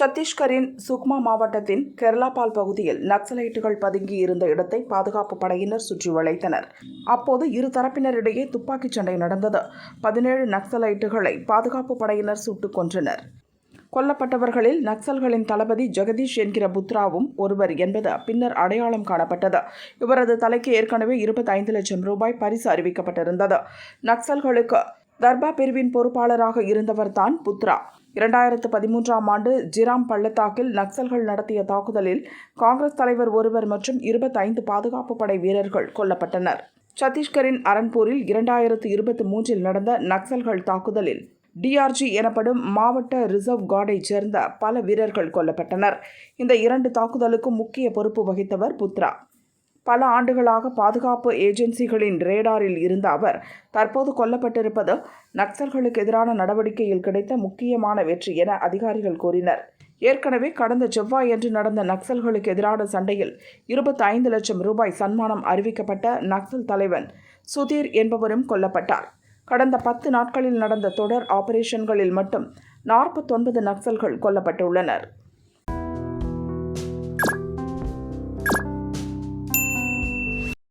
சத்தீஸ்கரின் சுக்மா மாவட்டத்தின் கெர்லாபால் பகுதியில் நக்சலைட்டுகள் பதுங்கி இருந்த இடத்தை பாதுகாப்பு படையினர் சுற்றி வளைத்தனர். அப்போது இரு தரப்பினரிடையே துப்பாக்கிச் சண்டை நடந்தது. பதினேழு நக்சலைட்டுகளை பாதுகாப்பு படையினர் சுட்டுக் கொன்றனர். கொல்லப்பட்டவர்களில் நக்சல்களின் தளபதி ஜெகதீஷ் என்கிற புத்ராவும் ஒருவர் என்பது பின்னர் அடையாளம் காணப்பட்டது. இவரது தலைக்கு ஏற்கனவே இருபத்தைந்து லட்சம் ரூபாய் பரிசு அறிவிக்கப்பட்டிருந்தது. நக்சல்களுக்கு தர்பா பிரிவின் பொறுப்பாளராக இருந்தவர் தான் புத்ரா. இரண்டாயிரத்து பதிமூன்றாம் ஆண்டு ஜிராம் பள்ளத்தாக்கில் நக்சல்கள் நடத்திய தாக்குதலில் காங்கிரஸ் தலைவர் ஒருவர் மற்றும் இருபத்தைந்து பாதுகாப்பு படை வீரர்கள் கொல்லப்பட்டனர். சத்தீஸ்கரின் அரன்பூரில் இரண்டாயிரத்து இருபத்தி மூன்றில் நடந்த நக்சல்கள் தாக்குதலில் டிஆர்ஜி எனப்படும் மாவட்ட ரிசர்வ் கார்டைச் சேர்ந்த பல வீரர்கள் கொல்லப்பட்டனர். இந்த இரண்டு தாக்குதலுக்கும் முக்கிய பொறுப்பு வகித்தவர் புத்ரா. பல ஆண்டுகளாக பாதுகாப்பு ஏஜென்சிகளின் ரேடாரில் இருந்த அவர் தற்போது கொல்லப்பட்டிருப்பது நக்சல்களுக்கு எதிரான நடவடிக்கையில் கிடைத்த முக்கியமான வெற்றி என அதிகாரிகள் கூறினர். ஏற்கனவே கடந்த செவ்வாயன்று நடந்த நக்சல்களுக்கு எதிரான சண்டையில் இருபத்தைந்து லட்சம் ரூபாய் சன்மானம் அறிவிக்கப்பட்ட நக்சல் தலைவன் சுதீர் என்பவரும் கொல்லப்பட்டார். கடந்த பத்து நாட்களில் நடந்த தொடர் ஆபரேஷன்களில் மட்டும் நாற்பத்தொன்பது நக்சல்கள் கொல்லப்பட்டுள்ளனர்.